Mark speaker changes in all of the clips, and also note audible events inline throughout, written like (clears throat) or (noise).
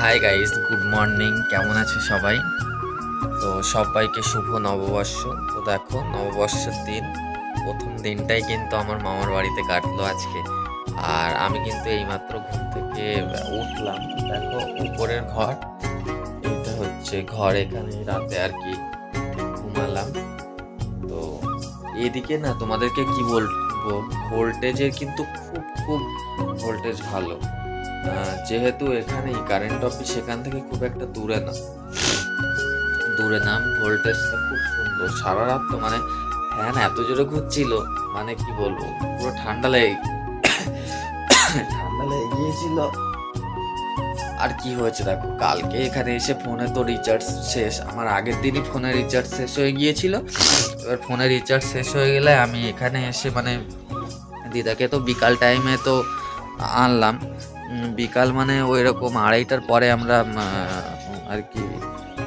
Speaker 1: Hi guys good morning কেমন আছে সবাই? তো সবাইকে শুভ নববর্ষ। তো দেখো, নববর্ষের দিন, প্রথম দিনটাই কিন্তু আমার মামার বাড়িতে কাটলো আজকে। আর আমি কিন্তু এইমাত্র ঘুম থেকে উঠলাম। দেখো, উপরের ঘর এটা হচ্ছে ঘর এখানে। রাতে আর কি ঘুমালাম। তো এদিকে না তোমাদেরকে কি বলব? ভোল্টেজের কিন্তু খুব খুব ভোল্টেজ ভালো। যেহেতু এখানেই কারেন্ট অফিস সেখান থেকে খুব একটা দূরে না। দূরে না ভোল্টেজটা খুব সুন্দর। সারা রাত তো মানে ফ্যান এত জোরে ঘুরছিল মানে কি বলব, পুরো ঠান্ডা লেগে ঠান্ডা লেগে গিয়েছিল। আর কি হয়েছে দেখো, কালকে এখানে এসে ফোনে তো রিচার্জ শেষ, আমার আগের দিনই ফোনে রিচার্জ শেষ হয়ে গিয়েছিল। এবার ফোনে রিচার্জ শেষ হয়ে গেলে আমি এখানে এসে মানে দিদাকে তো বিকাল টাইমে তো আনলাম। বিকাল মানে ওই রকম আড়াইটার পরে আমরা আর কি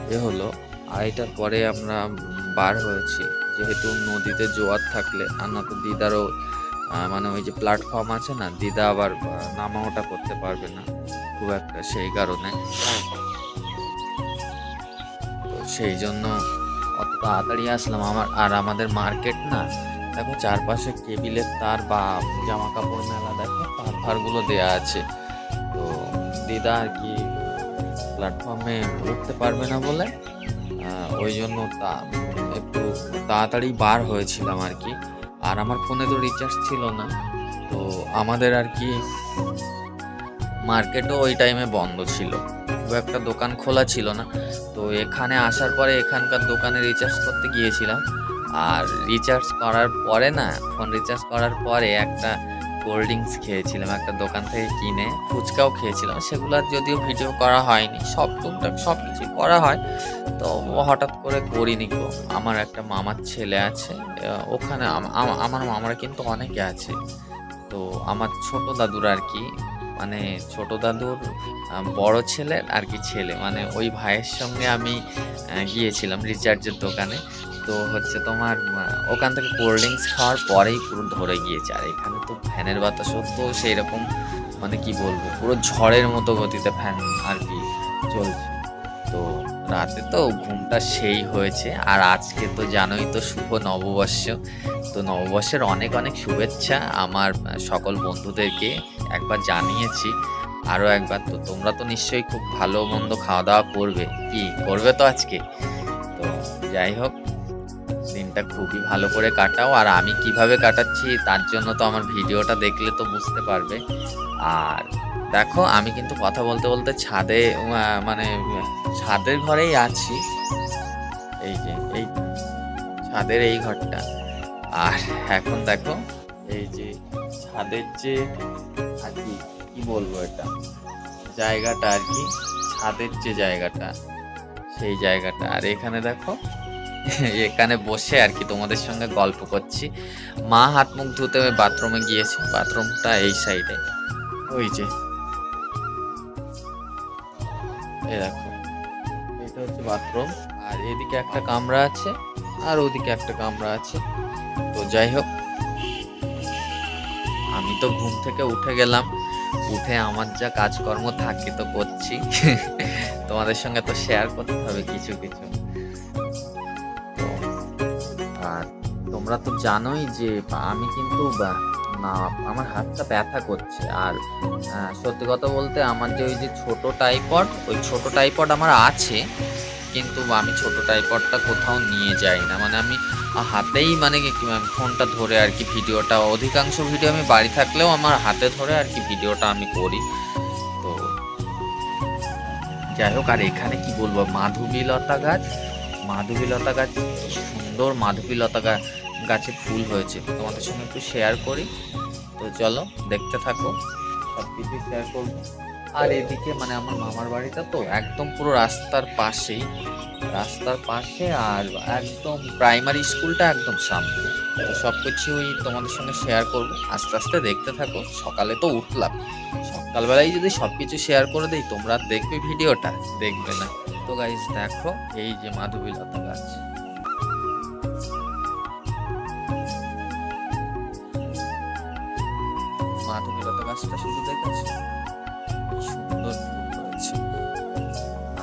Speaker 1: এ হলো। আড়াইটার পরে আমরা বার হয়েছি। যেহেতু নদীতে জোয়ার থাকলে আর না তো দিদারও মানে ওই যে প্ল্যাটফর্ম আছে না দিদা আবার আহ, নামা ওঠা করতে পারবে না খুব একটা সেই কারণে। সেই জন্য অত তাড়াতাড়ি আসলাম। আমার আর আমাদের মার্কেট না দেখো চারপাশে কেবিলের তার বা জামা কাপড় মেলা দেখো তার ফারগুলো দেয়া আছে। দিদা আর কি প্ল্যাটফর্মে উঠতে পারবে না বলে ওই জন্য তা একটু তাড়াতাড়ি বার হয়েছিলাম আর কি। আর আমার ফোনে তো রিচার্জ ছিল না, তো আমাদের আর কি মার্কেটও ওই টাইমে বন্ধ ছিল। খুব একটা দোকান খোলা ছিল না, তো এখানে আসার পরে এখানকার দোকানে রিচার্জ করতে গিয়েছিলাম। আর রিচার্জ করার পরে না ফোন রিচার্জ করার পরে একটা কোল্ড ড্রিঙ্কস খেয়েছিলাম, একটা দোকান থেকে কিনে ফুচকাও খেয়েছিলাম, সেগুলো যদিও ভিডিও করা হয়নি, সব টুকটাক সব কিছুই করা হয়, তো হঠাৎ করে করিনি গো। আমার একটা মামার ছেলে আছে ওখানে আম- আম- আমার মামারা কিন্তু অনেকে আছে, তো আমার ছোট দাদুর আর কি মানে ছোট দাদুর বড় ছেলের আর কি ছেলে মানে ওই ভাইয়ের সঙ্গে আমি গিয়েছিলাম রিচার্জের দোকানে তো হচ্ছে তোমার ওখান থেকে কোল্ড ড্রিঙ্কস খাওয়ার পরেই পুরো ধরে গিয়েছে। আর এখানে তো ফ্যানের বাতাসও তো সেই রকম মানে কি বলব, পুরো ঝড়ের মতো গতিতে ফ্যান আর কি চলছে। তো রাতে তো ঘুমটা সেই হয়েছে। আর আজকে তো জানোই তো শুভ নববর্ষ। তো নববর্ষের অনেক অনেক শুভেচ্ছা আমার সকল বন্ধুদেরকে একবার জানিয়েছি। আরও একবার তো তোমরা তো নিশ্চয়ই খুব ভালো মন্দ খাওয়া দাওয়া করবে। কি করবে তো আজকে? তো যাই হোক দিনটা খুবই ভালো করে কাটাও। আর আমি কীভাবে কাটাচ্ছি, তার জন্য তো আমার ভিডিওটা দেখলে তো বুঝতে পারবে। আর দেখো, আমি কিন্তু কথা বলতে বলতে ছাদে মানে ছাদের ঘরেই আছি। এই যে, এই ছাদের এই ঘরটা। আর এখন দেখো, এই যে ছাদের যে, আর কি কি বলব এটা? জায়গাটা আর কি, ছাদের যে জায়গাটা, সেই জায়গাটা। আর এখানে দেখো এখানে বসে আর কি তোমাদের সঙ্গে গল্প করছি। মা হাত মুখ ধুতে বাথরুমে গিয়েছে। বাথরুমটা এই সাইডে। ওই যে। এই দেখো। এটা হচ্ছে বাথরুম। আর এদিকে একটা কামরা আছে। আর ওদিকে একটা কামরা আছে। তো যাই হোক। আমি তো ঘুম থেকে উঠে গেলাম। উঠে আমার যা কাজকর্ম থাকে তো করছি। তোমাদের সঙ্গে তো শেয়ার করতে হবে কিছু কিছু। তোমরা তো জানোই যে আমি কিন্তু না, আমার হাতটা ব্যথা করছে। আর সত্যি কথা বলতে আমার যে ওই যে ছোট টাইপড ওই ছোট টাইপড আমার আছে, কিন্তু আমি ছোট টাইপডটা কোথাও নিয়ে যাই না। মানে আমি হাতেই মানে ফোনটা ধরে আর কি ভিডিওটা, অধিকাংশ ভিডিও আমি বাড়ি থাকলেও আমার হাতে ধরে আর কি ভিডিওটা আমি করি। তো যাই হোক, আর এখানে কি বলব, মাধবীলতা গাছ মাধবীলতা গাছ সুন্দর মাধবীলতা গা- গাছে ফুল হয়েছে। তোমাদের সঙ্গে একটু শেয়ার করি। তো চলো, দেখতে থাকো। সব কিছু শেয়ার করব। আর এদিকে মানে আমার মামার বাড়িটা তো একদম পুরো রাস্তার পাশেই। রাস্তার পাশে আর একদম প্রাইমারি স্কুলটা একদম সামনে। তো সব কিছুই তোমাদের সঙ্গে শেয়ার করব। আস্তে আস্তে দেখতে থাকো। সকালে তো উঠলাম। সকালবেলায় যদি সব কিছু শেয়ার করে দিই, তোমরা দেখবে ভিডিওটা। দেখবে না। তো গাইজ দেখো, এই যে মাধবীলতা গাছ। গাছটা শুধু গাছ সুন্দর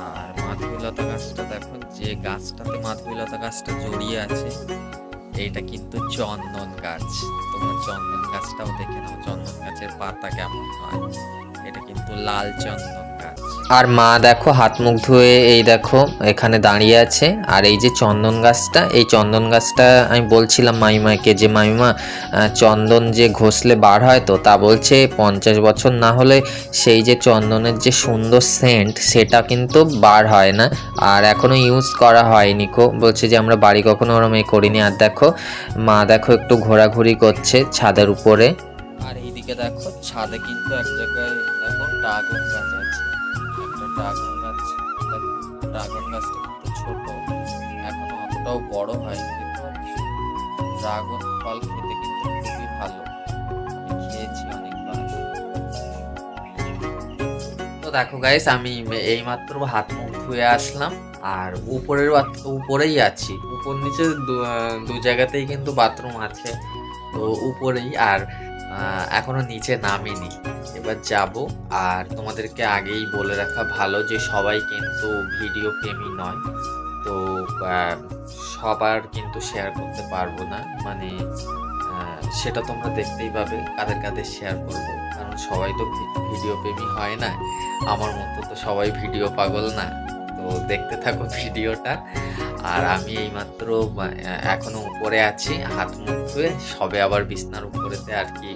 Speaker 1: আর মাধবীলতা গাছটা দেখো, যে গাছটাতে মাধবীলতা গাছটা জড়িয়ে আছে এটা কিন্তু চন্দন গাছ। তোমরা চন্দন গাছটাও দেখে নাও, চন্দন গাছের পাতা কেমন হয়। এটা কিন্তু লাল চন্দন। আর মা দেখো, হাত মুখ ধুয়ে এই দেখো, এখানে দাঁড়িয়ে আছে। আর এই যে চন্দন গাছটা, এই চন্দন গাছটা আমি বলছিলাম মাইমাকে যে, মাইমা চন্দন যে ঘষলে বার হয় তো? তা বলছে, পঞ্চাশ বছর না হলে সেই যে চন্দনের যে সুন্দর সেন্ট, সেটা কিন্তু বার হয় না। আর এখনও ইউজ করা হয়নি কো। বলছে যে, আমরা বাড়ি কখনো ওরম এ করিনি। আর দেখো, মা দেখো একটু ঘোরাঘুরি করছে ছাদের উপরে। আর এইদিকে দেখো, ছাদে কিন্তু এক জায়গায় দেখো, ড্রাগন আছে। ড্রাগন গাছ ড্রাগন গাছটা কিন্তু ছোট এখনও অতটাও বড় হয়নি ড্রাগন ফল খেতে কিন্তু খুবই ভালো খেয়েছি অনেকবার তো দেখো গাইস আমি এইমাত্র হাত মুখ ধুয়ে আসলাম, আর উপরের উপরেই আছি। উপর নিচে দু জায়গাতেই কিন্তু বাথরুম আছে, তো উপরেই। আর আহ, এখনও নিচে নামিনি। এবার যাব আর তোমাদেরকে আগেই বলে রাখা ভালো যে সবাই কিন্তু ভিডিও প্রেমী নয়। তো সবার কিন্তু শেয়ার করতে পারব না। মানে সেটা তোমরা দেখতেই পাবে কাদের কাদের শেয়ার করব। কারণ সবাই তো ভিডিও প্রেমী হয় না। আমার মতো তো সবাই ভিডিও পাগল না। তো দেখতে থাকো ভিডিওটা। আর আমি এইমাত্র আহ, এখনও উপরে আছি হাত মুখ ধুয়ে সবে আবার বিছনার উপরেতে আর কি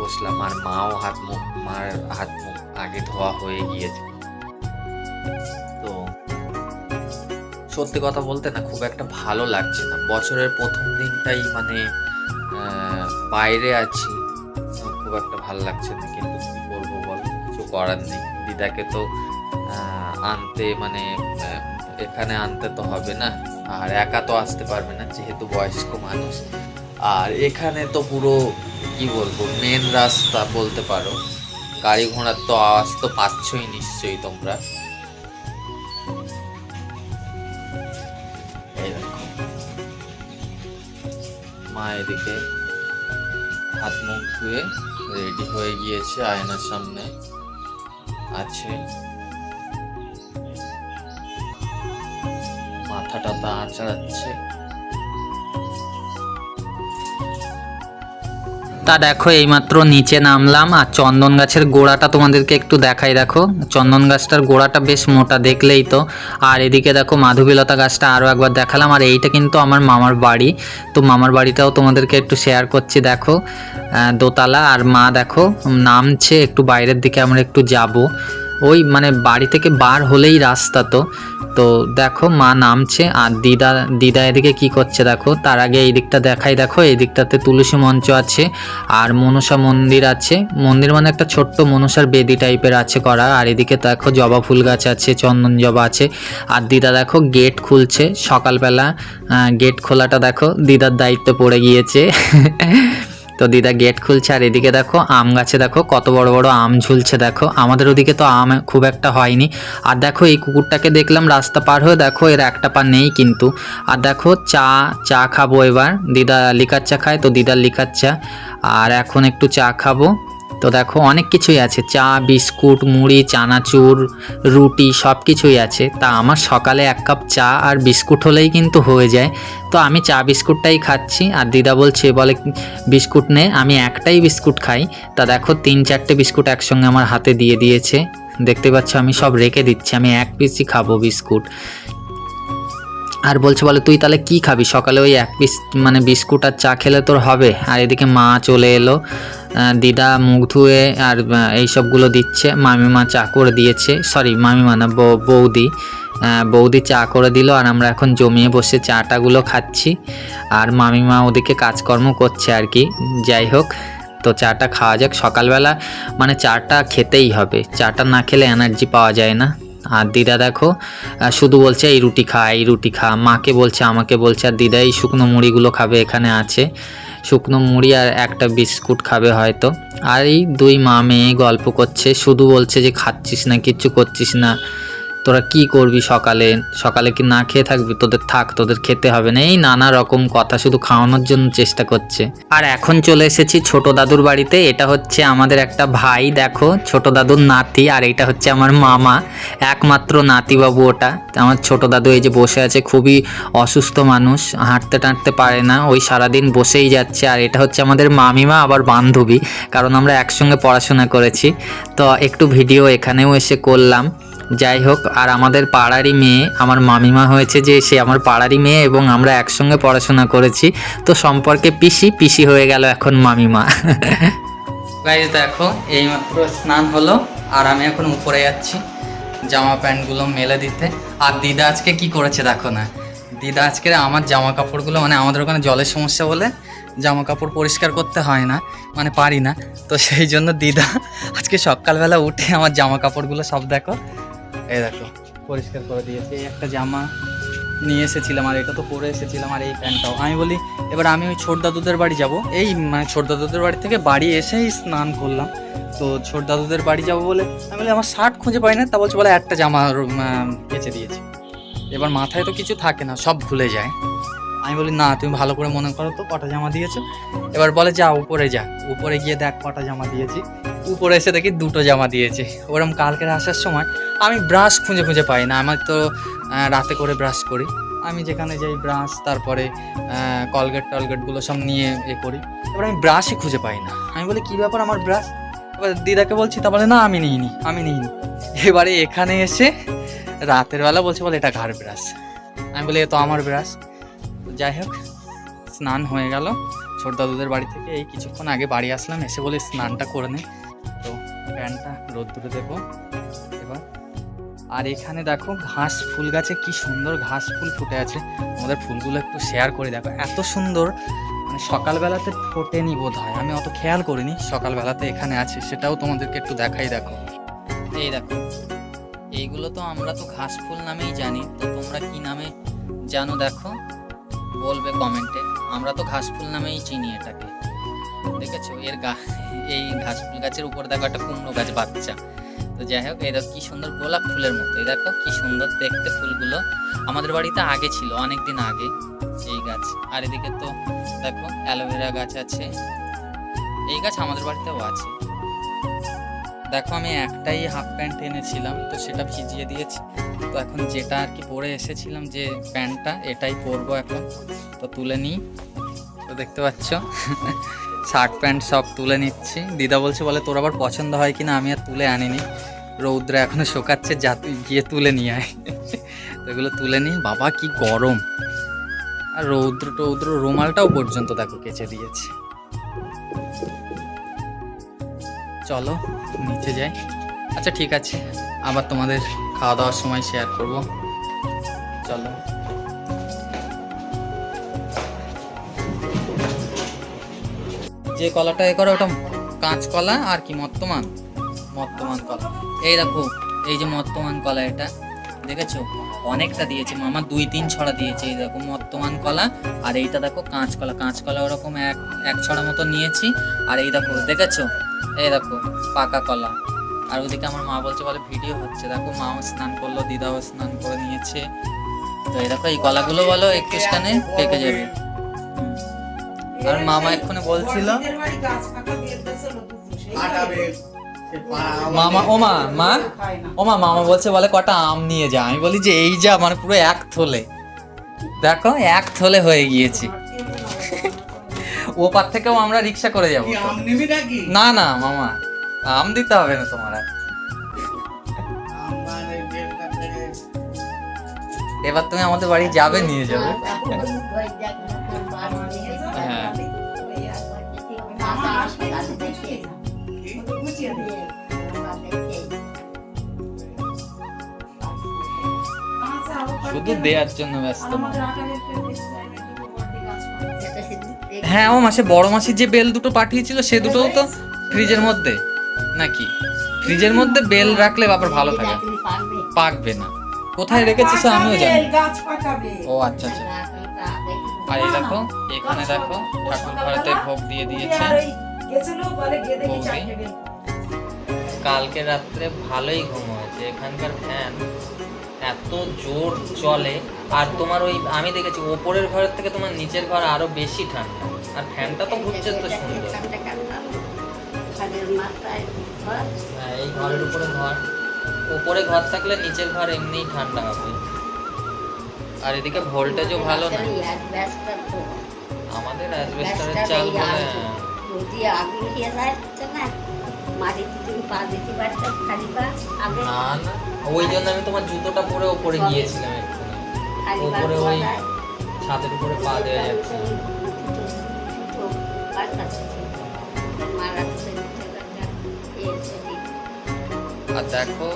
Speaker 1: বসলাম। আর মাও হাত মুখ মার হাত মুখ আগে ধোয়া হয়ে গিয়েছে। তো সত্যি কথা বলতে না খুব একটা ভালো লাগছে না। বছরের প্রথম দিনটাই মানে বাইরে আছি খুব একটা ভালো লাগছে না। কিন্তু কি করব বল কিছু করার নেই। দিদাকে তো আনতে মানে এখানে আনতে তো হবে না। আর একা তো আসতে পারবে না, যেহেতু বয়স্ক মানুষ। আর এখানে তো পুরো, কি বলব মেন রাস্তা বলতে পারো। গাড়ি ঘোড়ার তো আওয়াজ তো পাচ্ছই নিশ্চয়ই তোমরা। মা এদিকে হাত মুখ ধুয়ে রেডি হয়ে গিয়েছে আয়নার সামনে। আছে। মাথাটা তা
Speaker 2: তা দেখো, এইমাত্র নিচে নামলাম আর চন্দন গাছের গোড়াটা তোমাদেরকে একটু দেখাই। দেখো, চন্দন গাছটার গোড়াটা বেশ মোটা দেখলেই তো। আর এদিকে দেখো, মাধবীলতা গাছটা আরও একবার দেখালাম। আর এইটা কিন্তু আমার মামার বাড়ি। তো মামার বাড়িটাও তোমাদেরকে একটু শেয়ার করছি, দেখো। দোতলা আর মা দেখো, নামছে, একটু বাইরের দিকে আমরা একটু যাব। ওই মানে বাড়ি থেকে বার হলেই রাস্তা তো। তো দেখো, মা নামছে, আর দিদা দিদা এদিকে কি করছে দেখো? তার আগে এই দিকটা দেখাই, দেখো, এই দিকটাতে তুলসী মঞ্চ আছে, আর মনসা মন্দির আছে। মন্দির মানে একটা ছোট্ট মনসার বেদি টাইপের আছে করা, আর এদিকে দেখো জবা ফুল গাছ আছে, চন্দন জবা আছে। আর দিদা দেখো গেট খুলছে সকালবেলা গেট খোলাটা দেখো, দিদার দায়িত্ব পড়ে গিয়েছে। (laughs) তো দিদা গেট খুলছে আর এদিকে দেখো আম গাছে দেখো কত বড় বড় আম ঝুলছে দেখো। আমাদের ওদিকে তো আম খুব একটা হয়নি। আর দেখো এই কুকুরটাকে দেখলাম রাস্তা পার হয়ে দেখো এর একটা পা নেই কিন্তু। আর দেখো চা চা খাব এবার। দিদা লিকার চা খায় তো দিদার লিকার চা। আর এখন একটু চা খাব। তো দেখো অনেক কিছুই আছে। চা, বিস্কুট, মুড়ি, চানাচুর, রুটি সব কিছুই আছে। তা আমার সকালে এক কাপ চা আর বিস্কুট হলেই কিন্তু হয়ে যায়। তো আমি চা, বিস্কুটটাই খাচ্ছি আর দিদা বলছে, বলে, বিস্কুট নে, আমি একটাই বিস্কুট খাই। তা দেখো তিন চারটে বিস্কুট একসঙ্গে আমার হাতে দিয়ে দিয়েছে। দেখতে পাচ্ছ আমি সব রেখে দিচ্ছি, আমি এক পিসই খাব বিস্কুট। আর বলছে, বলে, তুই তাহলে কি খাবি? সকালে ওই এক পিস মানে বিস্কুট আর চা খেলে তোর হবে। আর এদিকে মা চলে এলো। দিদা মুখ ধুয়ে আর এইসবগুলো দিচ্ছে। মামিমা চা করে দিয়েছে। সরি, মামিমা না বৌদি। বৌদি চা করে দিল আর আমরা এখন জমিয়ে বসে চাটাগুলো খাচ্ছি। আর মামিমা ওদিকে কাজকর্ম করছে আর কি। যাই হোক, তো চাটা খাওয়া যাক। সকালবেলা মানে চাটা খেতেই হবে। চাটা না খেলে এনার্জি পাওয়া যায় না। আর দিদা দেখো শুধু বলছে, এই রুটি খা, এই রুটি খা। মাকে বলছে, আমাকে বলছে, আর দিদা, এই শুকনো মুড়িগুলো খাবে এখানে আছে। শুকনো মুড়ি আর একটা বিস্কুট খাবে হয়তো। আর এই দুই মা মেয়ে গল্প করছে, শুধু বলছে যে, খাচ্ছিস না কিচ্ছু করছিস না।
Speaker 3: তোরা কি করবি সকালে? সকালে কি না খেয়ে থাকবি? তোদের থাক, তোদের খেতে হবে না। এই নানা রকম কথা শুধু খাওয়ানোর জন্য চেষ্টা করছে। আর এখন চলে এসেছি ছোট দাদুর বাড়িতে। এটা হচ্ছে আমাদের একটা ভাই, দেখো। ছোট দাদুর নাতি, আর এটা হচ্ছে আমার মামা। একমাত্র নাতিবাবু ওটা। আমার ছোট দাদু এই যে বসে আছে, খুবই অসুস্থ মানুষ। হাঁটতে টাঁটতে পারে না। ওই সারাদিন বসেই যাচ্ছে। আর এটা হচ্ছে আমাদের মামিমা, আবার বান্ধবী। কারণ আমরা একসঙ্গে পড়াশোনা করেছি। তো একটু ভিডিও এখানেও এসে করলাম। যাই হোক আর আমাদের পাড়ারই মেয়ে, আমার মামিমা হয়েছে যে, সে আমার পাড়ারই মেয়ে এবং আমরা একসঙ্গে পড়াশোনা করেছি। তো সম্পর্কে পিসি পিসি হয়ে গেল এখন মামিমা। গাইজ দেখো, এইমাত্র স্নান হলো, আর আমি এখন উপরে যাচ্ছি, জামা প্যান্টগুলো মেলে দিতে। আর দিদা আজকে কি করেছে দেখো না? দিদা আজকে আমার জামা কাপড়গুলো মানে আমাদের ওখানে জলের সমস্যা বলে জামা কাপড় পরিষ্কার করতে হয় না মানে পারি না। তো সেই জন্য দিদা আজকে সকালবেলা উঠে আমার জামা কাপড়গুলো সব দেখো এই দেখো, পরিষ্কার করে দিয়েছে। একটা জামা নিয়ে এসেছিলাম, আর এটা তো পরে এসেছিলাম, আর এই প্যান্টটাও। আমি বলি, এবার আমি ওই ছোট দাদুদের বাড়ি যাব। এই মানে ছোট দাদুদের বাড়ি থেকে বাড়ি এসেই স্নান করলাম। তো ছোট দাদুদের বাড়ি যাব বলে, আমি বলি, আমার শার্ট খুঁজে পাই না। তা বলছে, বলে, একটা জামা কেচে দিয়েছি। এবার মাথায় তো কিছু থাকে না, সব ভুলে যায়। আমি বলি, না, তুমি ভালো করে মনে করো তো, কটা জামা দিয়েছ। এবার বলে, যা, উপরে যা। উপরে গিয়ে দেখ, কটা জামা দিয়েছি। উপরে এসে দেখি দুটো জামা দিয়েছে। ওরম কালকের আসার সময় আমি ব্রাশ খুঁজে খুঁজে পাই না। আমার তো রাতে করে ব্রাশ করি। আমি যেখানে যাই ব্রাশ তারপরে কলগেট টলগেটগুলো সব নিয়ে এ করি। এবার আমি ব্রাশই খুঁজে পাই না। আমি বলি, কী ব্যাপার আমার ব্রাশ এবার দিদাকে বলছি, তা বলে, না, আমি নিইনি আমি নিইনি। এবারে এখানে এসে রাতের বেলা বলছে, বলে, এটা ঘাড় ব্রাশ আমি বলি, এ তো আমার ব্রাশ যাই হোক, স্নান হয়ে গেল। ছোট দাদুদের বাড়ি থেকে এই কিছুক্ষণ আগে বাড়ি আসলাম। এসে বলে, স্নানটা করে নে। তো প্যান্টটা রোদ্দুরে দেবো। আর এখানে দেখো ঘাস, ফুল গাছে কি সুন্দর ঘাস ফুল ফুটে আছে। আমাদের ফুলগুলো একটু শেয়ার করে। দেখো, এত সুন্দর মানে সকালবেলাতে ফোটেনি বোধ হয় আমি অত খেয়াল করিনি সকালবেলাতে এখানে আছে, সেটাও তোমাদেরকে একটু দেখাই দেখো। এই দেখো, এইগুলো তো আমরা তো ঘাস ফুল নামেই জানি। তো তোমরা কি নামে জানো দেখো? বলবে কমেন্টে আমরা তো ঘাস ফুল নামেই চিনি এটাকে। দেখেছ? এর গা, এই ঘাস ফুল গাছের উপর দেখো একটা কুমড়ো গাছ, বাচ্চা। তো যাই হোক, এই দেখো কি সুন্দর গোলাপ ফুলের মতো। এই দেখো কি সুন্দর দেখতে ফুলগুলো। আমাদের বাড়িতে আগে ছিল অনেক দিন আগে এই গাছ। আর এদিকে তো দেখো অ্যালোভেরা গাছ আছে। এই গাছ আমাদের বাড়িতেও আছে। দেখো আমি একটাই হাফ প্যান্ট এনেছিলাম, তো সেটা ভিজিয়ে দিয়েছি। তো এখন যেটা আর কি পরে এসেছিলাম যে প্যান্টটা, এটাই পরবো এখন। তো তুলে নিই। তো দেখতে পাচ্ছ? শার্ট প্যান্ট সব তুলে নিচ্ছি। দিদা বলছে, বলে, তোর আবার পছন্দ হয় কিনা? আমি আর তুলে আনিনি। রৌদ্র এখনও শোকাচ্ছে, যা গিয়ে তুলে নিয়ে আয়। তো এগুলো তুলে নিই বাবা, কি গরম। আর রৌদ্র, টৌদ্র, রুমালটাও পর্যন্ত দেখো কেচে দিয়েছে। চলো, নিচে যাই। আচ্ছা ঠিক আছে। আবার তোমাদের খাওয়া দাওয়ার সময় শেয়ার করব। চলো। যে কলাটা এ করে, ওটা কাঁচ কলা আর কি, মত্তমান। মত্তমান কলা। এই দেখো, এই যে মত্তমান কলা এটা, দেখেছ? অনেকটা দিয়েছে মামা, দুই তিন ছড়া দিয়েছে। এই দেখো, মত্তমান কলা আর এইটা দেখো কাঁচ কলা। কাঁচ কলা ওরকম এক এক ছড়া মতো নিয়েছি। আর এই দেখো, দেখেছ? এই দেখো, পাকা কলা। আর ওদিকে আমার মা বলছে, বলে ভিডিও হচ্ছে। দেখো, মাও স্নান করল, দিদাও স্নান করে নিয়েছে। তো এই দেখো, এই কলাগুলো বলো একটু স্থানে পেকে যাবে। আর মামা বলছিল। মামা ও মা মা? ও মা মামা বলছে বলে কটা আম নিয়ে যা। আমি বলি যে এই যা মানে পুরো এক থলে। দেখো এক থলে হয়ে গিয়েছি। ও পার থেকেও আমরা রিক্সা করে যাব।
Speaker 4: কি আম নিবি নাকি?
Speaker 3: না না মামা আম দিতে হবে না তোমার এবার তুমি আমাদের বাড়ি যাবে নিয়ে যাবে। হ্যাঁ। শুধু দেওয়ার জন্য ব্যস্ত। হ্যাঁ ও মাসে বড় মাসির যে বেল দুটো পাঠিয়েছিল, সে দুটোও তো ফ্রিজের মধ্যে। নাকি? ফ্রিজের মধ্যে বেল রাখলে আবার ভালো থাকে। পাকবে না। কোথায় রেখেছিস আমিও জানি। ও আচ্ছা আচ্ছা। আর এই দেখো এখানে দেখো ঠাকুর ঘরেতে ভোগ দিয়ে দিয়েছে। কালকে রাত্রে ভালোই ঘুম হয়েছে এখানকার ফ্যান এত জোর চলে। আর তোমার ওই আমি দেখেছি ওপরের ঘরের থেকে তোমার নিচের ঘর আরও বেশি ঠান্ডা। আর ফ্যানটা তো ঘুরছে তো সুন্দর। হ্যাঁ এই ঘরের উপরে ঘর। উপরে ঘর থাকলে নিচের ঘর এমনিই ঠান্ডা হবে। আর এদিকে ভোল্টেজও ভালো না আমাদের অ্যাসবেস্টারের চাল বলে
Speaker 5: যদি আগুন খেয়ে যাচ্ছে না মাটিতে তুমি পা দিতে পারছ খালি পা আগে
Speaker 3: না না ওই জন্য আমি তোমার জুতোটা পরে ওপরে গিয়েছিলাম
Speaker 5: খালি
Speaker 3: ওপরে ওই। ছাদের উপরে পা দেওয়া যাচ্ছে।
Speaker 1: আর দেখো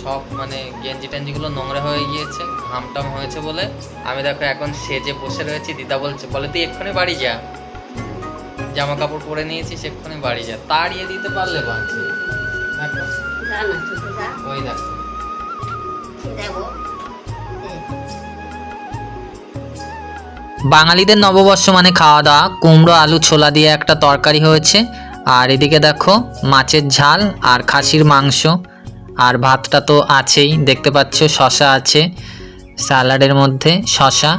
Speaker 1: সব মানে গেঞ্জি টেঞ্জিগুলো নোংরা হয়ে গিয়েছে ঘামটাম হয়েছে বলে। আমি দেখো এখন সেজে বসে রয়েছি দিদা বলছে বলে তুই এক্ষুনি বাড়ি যা। জামা কাপড় পরে নিয়েছিস এক্ষুনি বাড়ি যা। তাড়িয়ে দিতে পারলে বাঁচি। ওই দেখো।
Speaker 5: দেখো,
Speaker 3: বাঙালিদের নববর্ষ মানে খাওয়া দাওয়া কুমড়ো আলু ছোলা দিয়ে একটা তরকারি হয়েছে। আর এদিকে দেখো মাছের ঝাল আর খাসির মাংস। আর ভাতটা তো আছেই, দেখতে পাচ্ছ শশা আছে স্যালাডের মধ্যে, শশা।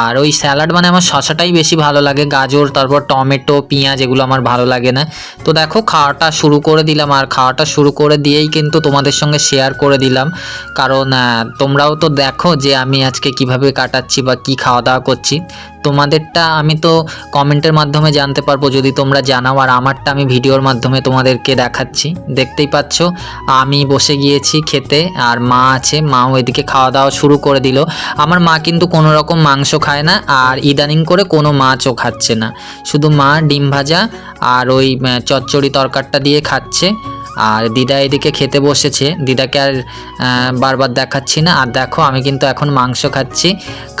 Speaker 3: আর ওই স্যালাড মানে আমার শশাটাই বেশি ভালো লাগে, গাজর, তারপর টমেটো, পেঁয়াজ এগুলো আমার ভালো লাগে না। তো দেখো, খাওয়াটা শুরু করে দিলাম, আর খাওয়াটা শুরু করে দিয়েই কিন্তু তোমাদের সঙ্গে শেয়ার করে দিলাম। কারণ তোমরাও তো দেখো যে আমি আজকে কীভাবে কাটাচ্ছি বা কি খাওয়া দাওয়া করছি। তোমাদেরটা আমি তো কমেন্টের মাধ্যমে জানতে পারব, যদি তোমরা জানাও, আর আমারটা আমি ভিডিওর মাধ্যমে তোমাদেরকে দেখাচ্ছি। দেখতেই পাচ্ছ, আমি বসে গিয়েছি খেতে, আর মা আছে, মাও এদিকে খাওয়া দাওয়া শুরু করে দিল। আমার মা কিন্তু কোনো রকম মাংস খায় না, আর ইদানিং করে কোনো মাছও খাচ্ছে না। শুধু মা ডিম ভাজা আর ওই চচ্চড়ি তরকারটা দিয়ে খাচ্ছে। আর দিদা এদিকে খেতে বসেছে। দিদাকে আর বারবার দেখাচ্ছি না। আর দেখো, আমি কিন্তু এখন মাংস খাচ্ছি।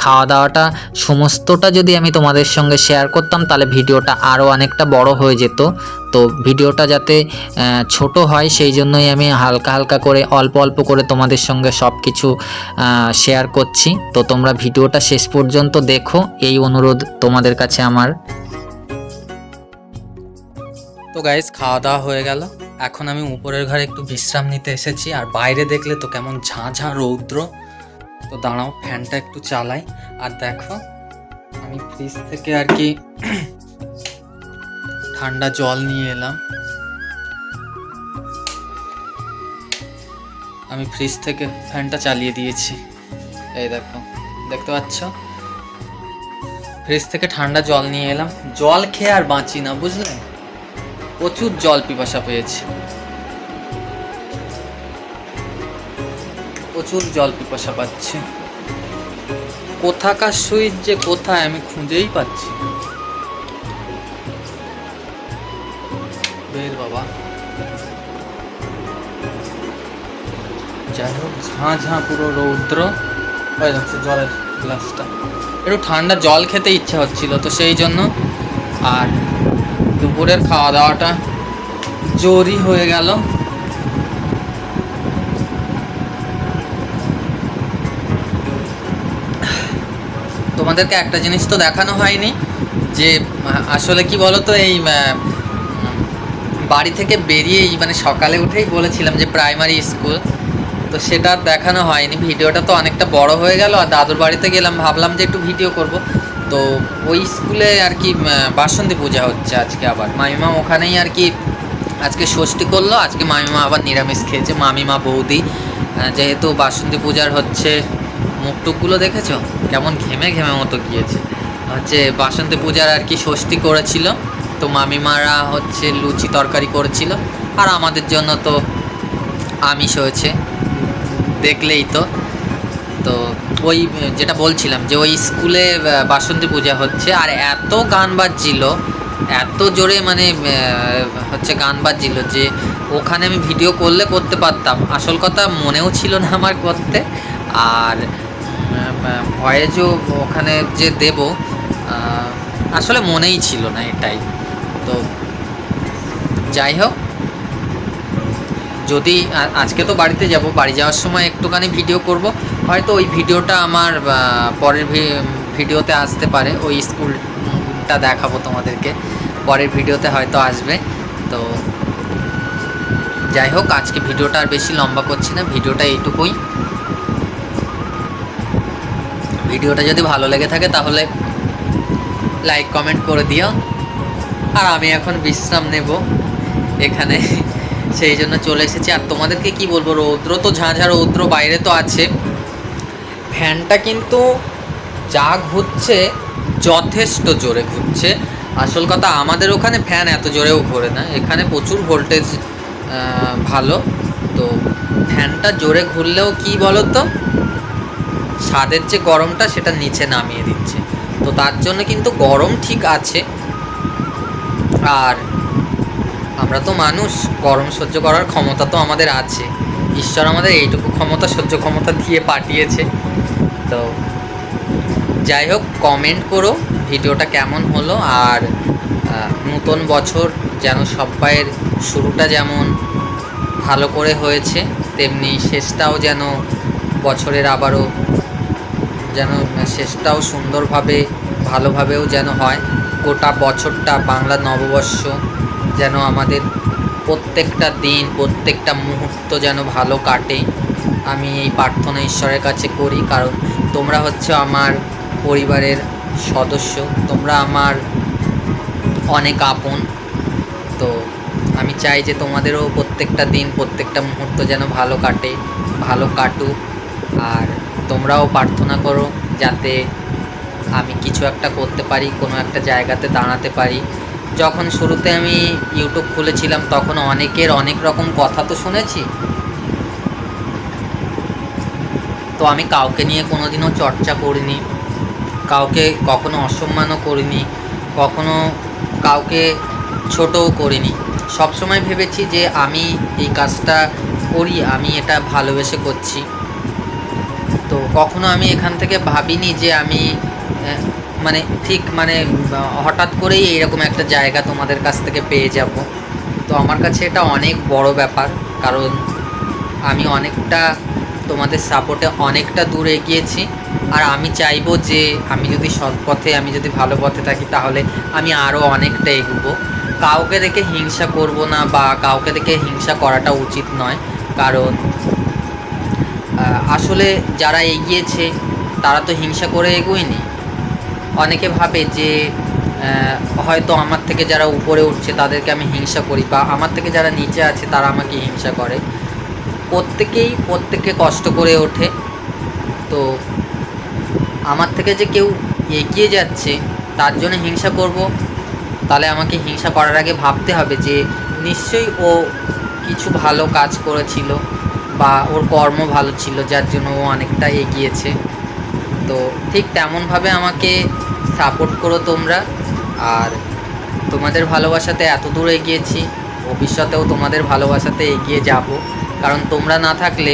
Speaker 3: খাওয়া দাওয়াটা সমস্তটা যদি আমি তোমাদের সঙ্গে শেয়ার করতাম, তাহলে ভিডিওটা আরও অনেকটা বড় হয়ে যেত। তো ভিডিওটা যাতে ছোট হয়, সেই জন্যই আমি হালকা হালকা করে, অল্প অল্প করে তোমাদের সঙ্গে সব কিছু শেয়ার করছি। তো তোমরা ভিডিওটা শেষ পর্যন্ত দেখো। এই অনুরোধ তোমাদের কাছে আমার। তো গাইজ খাওয়া দাওয়া হয়ে গেল। এখন আমি উপরের ঘরে একটু বিশ্রাম নিতে এসেছি, আর বাইরে দেখলে তো কেমন ঝাঁ ঝাঁ রৌদ্র। তো দাঁড়াও, ফ্যানটা একটু চালাই। আর দেখো, আমি ফ্রিজ থেকে আর কি (clears throat) ঠান্ডা জল নিয়ে এলাম। আমি ফ্রিজ থেকে ফ্যানটা চালিয়ে দিয়েছি। এই দেখো, দেখতে পাচ্ছ? ফ্রিজ থেকে ঠান্ডা জল নিয়ে এলাম। জল খেয়ে আর বাঁচি না, বুঝলে? প্রচুর জল পিপাসা পেয়েছে। প্রচুর জল পিপাসা পাচ্ছে। কোথাকার সুইচ যে কোথায় আমি খুঁজেই পাচ্ছি। বের বাবা। যাই হোক, ঝাঁ ঝাঁ পুরো রৌদ্র। ওই দেখছ জলের গ্লাসটা একটু ঠান্ডা জল খেতে ইচ্ছা হচ্ছিল তো সেই জন্য। আর দুপুরের খাওয়া দাওয়াটা জোরই হয়ে গেল। তোমাদেরকে একটা জিনিস তো দেখানো হয়নি, যে, আসলে কি বলতো, এই বাড়ি থেকে বেরিয়েই মানে সকালে উঠেই বলেছিলাম যে প্রাইমারি স্কুল তো সেটা দেখানো হয়নি। ভিডিওটা তো অনেকটা বড় হয়ে গেল, আর দাদুর বাড়িতে গেলাম, ভাবলাম যে একটু ভিডিও করব। তো ওই স্কুলে আর কি বাসন্তী পূজা হচ্ছে আজকে আবার। মামিমা ওখানেই আর কি আজকে ষষ্ঠী করল, আজকে মামিমা আবার নিরামিষ খেয়েছে, মামিমা বৌদি। যেহেতু বাসন্তী পূজার হচ্ছে মুখটুকগুলো দেখেছ? কেমন ঘেমে ঘেমে মতো গিয়েছে। হচ্ছে বাসন্তী পূজার আর কি ষষ্ঠী করেছিল, তো মামিমারা হচ্ছে লুচি তরকারি করেছিল। আর আমাদের জন্য তো আমিষ হয়েছে, দেখলেই তো। ওই, যেটা বলছিলাম যে ওই স্কুলে বাসন্তী পূজা হচ্ছে, আর এত গান বাজছিল, এত জোরে মানে হচ্ছে গান বাজছিল যে ওখানে আমি ভিডিও করলে করতে পারতাম। আসল কথা মনেও ছিল না আমার করতে। আর ভয়েজও ওখানে যে দেব আসলে মনেই ছিল না এটাই। তো যাই হোক, যদি আজকে তো বাড়িতে যাব, বাড়ি যাওয়ার সময় একটুখানি ভিডিও করব। হয়তো ওই ভিডিওটা আমার পরের ভিডিওতে আসতে পারে। ওই স্কুলটা দেখাবো তোমাদেরকে। পরের ভিডিওতে হয়তো আসবে। তো যাই হোক, আজকে ভিডিওটা আর বেশি লম্বা করছি না। ভিডিওটা এইটুকুই। ভিডিওটা যদি ভালো লেগে থাকে তাহলে লাইক, কমেন্ট করে দিও। আর আমি এখন বিশ্রাম নেব এখানে। সেই জন্য চলে এসেছি। আর তোমাদেরকে কি বলব? রৌদ্র তো ঝাঁঝা রৌদ্র, বাইরে তো আছে। ফ্যানটা কিন্তু যা ঘুরছে যথেষ্ট জোরে ঘুরছে। আসল কথা, আমাদের ওখানে ফ্যান এত জোরেও ঘোরে না। এখানে প্রচুর ভোল্টেজ ভালো। তো ফ্যানটা জোরে ঘুরলেও কি বলো তো ছাদের যে গরমটা, সেটা নিচে নামিয়ে দিচ্ছে। তো তার জন্য কিন্তু গরম ঠিক আছে। আর আমরা তো মানুষ, গরম সহ্য করার ক্ষমতা তো আমাদের আছে। ঈশ্বর আমাদের এইটুকু ক্ষমতা, সহ্য ক্ষমতা দিয়ে পাঠিয়েছে। তো যাই হোক কমেন্ট করো, ভিডিওটা কেমন হলো আর নতুন বছর যেন সবাইয়ের শুরুটা যেমন ভালো করে হয়েছে, তেমনি শেষটাও যেন বছরের আবারও যেন শেষটাও সুন্দরভাবে, ভালোভাবেও যেন হয়। গোটা বছরটা, বাংলা নববর্ষ যেন আমাদের প্রত্যেকটা দিন, প্রত্যেকটা মুহূর্ত যেন ভালো কাটে। আমি এই প্রার্থনা ঈশ্বরের কাছে করি, কারণ তোমরা হচ্ছে আমার পরিবারের সদস্য, তোমরা আমার অনেক আপন। তো আমি চাই যে তোমাদেরও প্রত্যেকটা দিন, প্রত্যেকটা মুহূর্ত যেন ভালো কাটে, ভালো কাটুক। আর তোমরাও প্রার্থনা করো যাতে আমি কিছু একটা করতে পারি, কোনো একটা জায়গাতে দাঁড়াতে পারি। যখন শুরুতে আমি ইউটিউব খুলেছিলাম, তখন অনেকের অনেক রকম কথা তো শুনেছি। তো আমি কাউকে নিয়ে কোনোদিনও চর্চা করিনি, কাউকে কখনো অসম্মানও করিনি, কখনো কাউকে ছোটও করিনি। সবসময় ভেবেছি যে আমি এই কাজটা করি, আমি এটা ভালোবেসে করছি। তো কখনো আমি এখান থেকে ভাবিনি যে আমি মানে ঠিক মানে হঠাৎ করেই এইরকম একটা জায়গা তোমাদের কাছ থেকে পেয়ে যাব। তো আমার কাছে এটা অনেক বড় ব্যাপার, কারণ আমি অনেকটা তোমাদের সাপোর্টে অনেকটা দূর এগিয়েছি। আর আমি চাইব যে, আমি যদি সৎ পথে, আমি যদি ভালো পথে থাকি, তাহলে আমি আরও অনেকটা এগোবো। কাউকে দেখে হিংসা করব না বা কাউকে দেখে হিংসা করাটা উচিত নয়, কারণ আসলে যারা এগিয়েছে, তারা তো হিংসা করে এগোয়নি। অনেকে ভাবে যে হয়তো আমার থেকে যারা উপরে উঠছে তাদেরকে আমি হিংসা করি বা আমার থেকে যারা নিচে আছে তারা আমাকে হিংসা করে। প্রত্যেকেই প্রত্যেকে কষ্ট করে ওঠে। তো আমার থেকে যে কেউ এগিয়ে যাচ্ছে, তার জন্য হিংসা করব। তাহলে আমাকে হিংসা করার আগে ভাবতে হবে যে, নিশ্চয়ই ও কিছু ভালো কাজ করেছিল বা ওর কর্ম ভালো ছিল, যার জন্য ও অনেকটা এগিয়েছে। তো ঠিক তেমনভাবে আমাকে সাপোর্ট করো তোমরা। আর তোমাদের ভালোবাসাতে এত দূর এগিয়েছি, ভবিষ্যতেও তোমাদের ভালোবাসাতে এগিয়ে যাব। কারণ তোমরা না থাকলে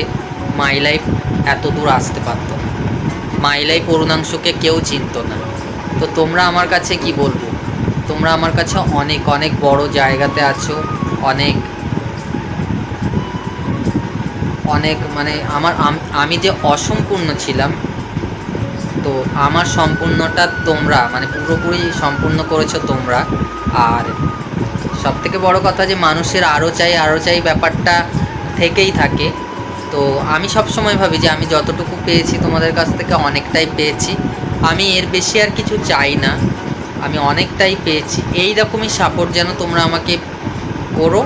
Speaker 3: মাই লাইফ এত দূর আসতে পারতো মাই লাইফ অরুণাংশকে কেউ চিনতো না। তো তোমরা আমার কাছে কি বলব? তোমরা আমার কাছে অনেক অনেক বড় জায়গাতে আছো। অনেক অনেক মানে আমার, আমি যে অসম্পূর্ণ ছিলাম তো আমার সম্পূর্ণটা তোমরা মানে পুরোপুরি সম্পূর্ণ করেছ তোমরা। আর সব থেকে বড় কথা যে মানুষের আরও চাই আরও চাই ব্যাপারটা থেকেই থাকে। তো আমি সব সময় ভাবি যে আমি যতটুকু পেয়েছি তোমাদের কাছ থেকে অনেকটাই পেয়েছি। আমি এর বেশি আর কিছু চাই না। আমি অনেকটাই পেয়েছি। এই রকমই সাপোর্ট যেন তোমরা আমাকে করো,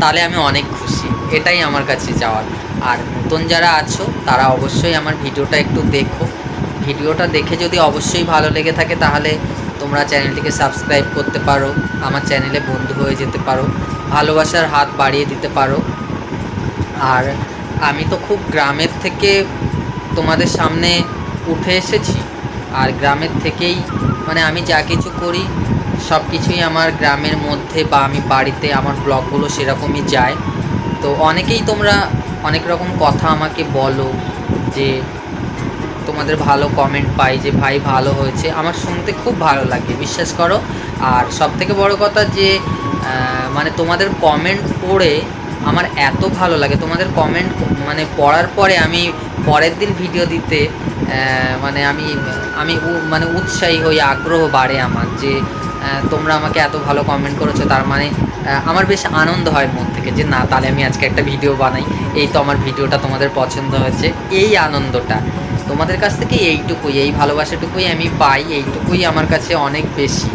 Speaker 3: তাহলে আমি অনেক খুশি। এটাই আমার কাছে যাওয়ার আর নতুন যারা আছো, তারা অবশ্যই আমার ভিডিওটা একটু দেখো। ভিডিওটা দেখে যদি অবশ্যই ভালো লেগে থাকে, তাহলে তোমরা চ্যানেলটিকে সাবস্ক্রাইব করতে পারো, আমার চ্যানেলে বন্ধু হয়ে যেতে পারো, ভালোবাসার হাত বাড়িয়ে দিতে পারো। আর আমি তো খুব গ্রামের থেকে তোমাদের সামনে উঠে এসেছি, আর গ্রামের থেকেই মানে আমি যা কিছু করি, সব কিছুই আমার গ্রামের মধ্যে বা আমি বাড়িতে, আমার ব্লগগুলো সেরকমই যায়। তো অনেকেই তোমরা অনেক রকম কথা আমাকে বলো যে তোমাদের ভালো কমেন্ট পাই যে, ভাই, ভালো হয়েছে। আমার শুনতে খুব ভালো লাগে, বিশ্বাস করো। আর সব থেকে বড় কথা যে মানে তোমাদের কমেন্ট পড়ে আমার এত ভালো লাগে। তোমাদের কমেন্ট মানে পড়ার পরে আমি পরের দিন ভিডিও দিতে মানে আমি আমি মানে উৎসাহী হই, আগ্রহ বাড়ে আমার যে তোমরা আমাকে এত ভালো কমেন্ট করেছ, তার মানে আমার বেশ আনন্দ হয় মন থেকে যে না, তাহলে আমি আজকে একটা ভিডিও বানাই। এই তো আমার ভিডিওটা তোমাদের পছন্দ হয়েছে। এই আনন্দটা। তোমাদের কাছ থেকে এইটুকুই, এই ভালোবাসাটুকুই আমি পাই, এইটুকুই আমার কাছে অনেক বেশি।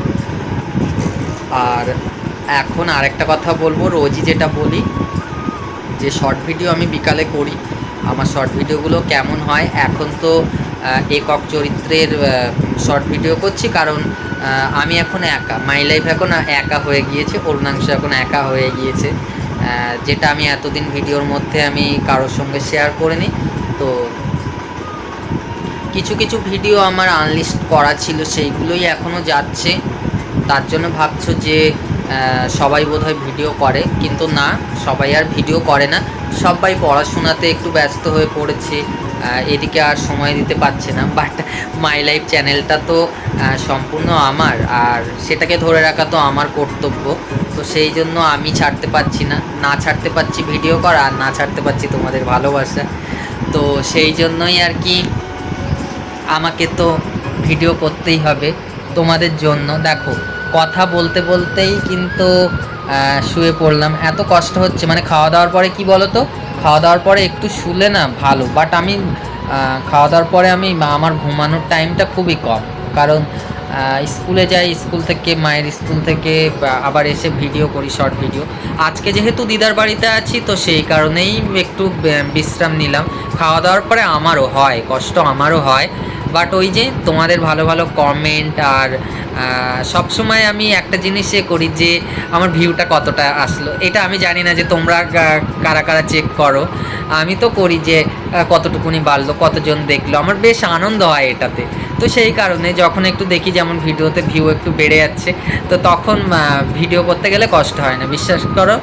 Speaker 3: আর এখন আরেকটা কথা বলব, রোজই যেটা বলি, যে শর্ট ভিডিও আমি বিকালে করি। আমার শর্ট ভিডিওগুলো কেমন হয়, এখন তো একক চরিত্রের শর্ট ভিডিও করছি কারণ আমি এখন একা। মাই লাইফ এখন একা হয়ে গিয়েছে, অরুণাংশ এখন একা হয়ে গিয়েছে। যেটা আমি এতদিন ভিডিওর মধ্যে আমি কারোর সঙ্গে শেয়ার করিনি। তো কিছু কিছু ভিডিও আমার আনলিস্ট করা ছিল, সেইগুলোই এখনও যাচ্ছে। তার জন্য ভাবছ যে সবাই বোধহয় ভিডিও করে, কিন্তু না, সবাই আর ভিডিও করে না। সবাই পড়াশোনাতে একটু ব্যস্ত হয়ে পড়েছে। এদিকে আর সময় দিতে পারছে না বাট মাই লাইফ চ্যানেলটা তো সম্পূর্ণ আমার, আর সেটাকে ধরে রাখা তো আমার কর্তব্য। তো সেই জন্য আমি ছাড়তে পারছি না না ছাড়তে পারছি ভিডিও করা আর না ছাড়তে পারছি তোমাদের ভালোবাসা। তো সেই জন্যই আর কি আমাকে তো ভিডিও করতেই হবে তোমাদের জন্য। দেখো কথা বলতে বলতেই কিন্তু শুয়ে পড়লাম। এত কষ্ট হচ্ছে। মানে খাওয়া দাওয়ার পরে কি বলো তো খাওয়া দাওয়ার পরে একটু শুলে না ভালো। বাট আমি খাওয়া দাওয়ার পরে আমি আমার ঘুমানোর টাইমটা খুবই কম। কারণ স্কুলে যাই, স্কুল থেকে, মায়ের স্কুল থেকে আবার এসে ভিডিও করি শর্ট ভিডিও আজকে যেহেতু দিদার বাড়িতে আছি, তো সেই কারণেই একটু বিশ্রাম নিলাম। খাওয়া দাওয়ার পরে আমারও হয়, কষ্ট আমারও হয়। বাট ওই যে তোমাদের ভালো ভালো কমেন্ট আর সব সময় আমি একটা জিনিস জিনিসে করি যে আমার ভিউটা কতটা আসলো। এটা আমি জানি না যে তোমরা কারা কারা চেক করো। আমি তো করি যে কতটুকুনি বাড়লো, কতজন দেখল। আমার বেশ আনন্দ হয় এটাতে। তো সেই কারণে যখন একটু দেখি যেমন ভিডিওতে ভিউ একটু বেড়ে যাচ্ছে, তো তখন ভিডিও করতে গেলে কষ্ট হয় না। বিশ্বাস করো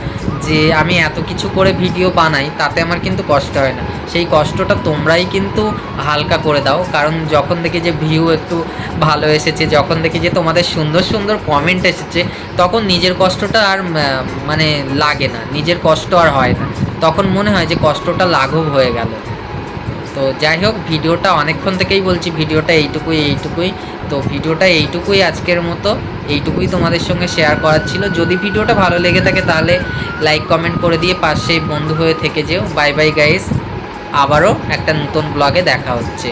Speaker 3: যে আমি এত কিছু করে ভিডিও বানাই, তাতে আমার কিন্তু কষ্ট হয় না। সেই কষ্টটা তোমরাই কিন্তু হালকা করে দাও। কারণ যখন দেখি যে ভিউ একটু ভালো এসেছে, যখন দেখি যে তোমাদের সুন্দর সুন্দর কমেন্ট এসেছে, তখন নিজের কষ্টটা আর মানে লাগে না। নিজের কষ্ট আর হয় না। তখন মনে হয় যে কষ্টটা লাঘব হয়ে গেল। তো যাই হোক, ভিডিওটা অনেকক্ষণ থেকেই বলছি, ভিডিওটা এইটুকুই এইটুকুই। তো ভিডিওটা এইটুকুই আজকের মতো। এইটুকুই তোমাদের সঙ্গে শেয়ার করার ছিল। যদি ভিডিওটা ভালো লেগে থাকে তাহলে লাইক কমেন্ট করে দিয়ে পাশে বন্ধু হয়ে থেকে যেও। বাই বাই গাইস আবারও একটা নতুন ব্লগে দেখা হচ্ছে।